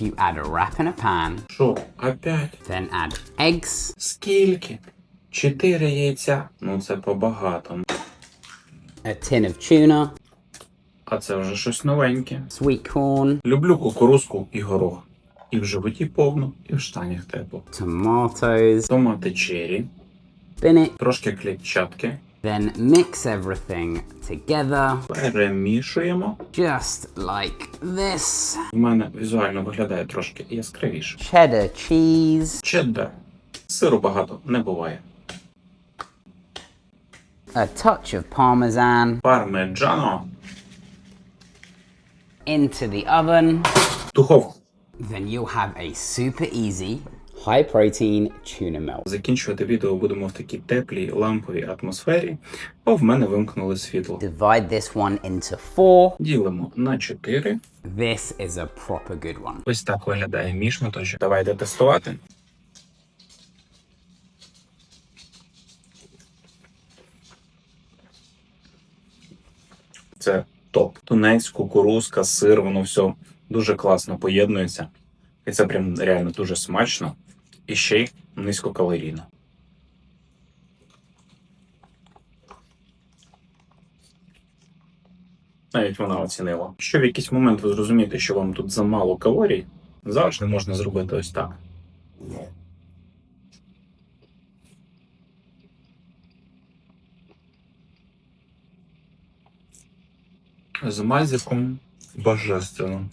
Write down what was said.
If you add a wrap in a pan, Що, опять? then add eggs, Скільки? Чотири яйця? Ну це побагато. a tin of tuna, А це вже щось новеньке. sweet corn, Люблю кукурузку і горох. І в животі повно, і в штанях тепло. tomatoes, Томати черрі, spinach, трошки клітчатки. then mix everything together Перемішуємо. just like this. В мене візуально виглядає трошки яскравіше. Cheddar cheese, Чеддер. Сиру багато не буває. a touch of parmesan Пармеджано. into the oven. Духовку. Then you'll have a super easy, high protein tuna melt. Закінчувати відео будемо в такій теплій ламповій атмосфері, бо в мене вимкнули світло. Divide this one into four. Ділимо на 4. This is a proper good one. Ось так виглядає мій шматочок. Давайте тестувати. Це топ. Тунець, кукурузка, сир, воно все дуже класно поєднується. І це прям реально дуже смачно і ще й низькокалорійно. Навіть вона оцінила. Якщо в якийсь момент ви зрозумієте, що вам тут замало калорій, завжди можна зробити ось так. З мазиком божественно.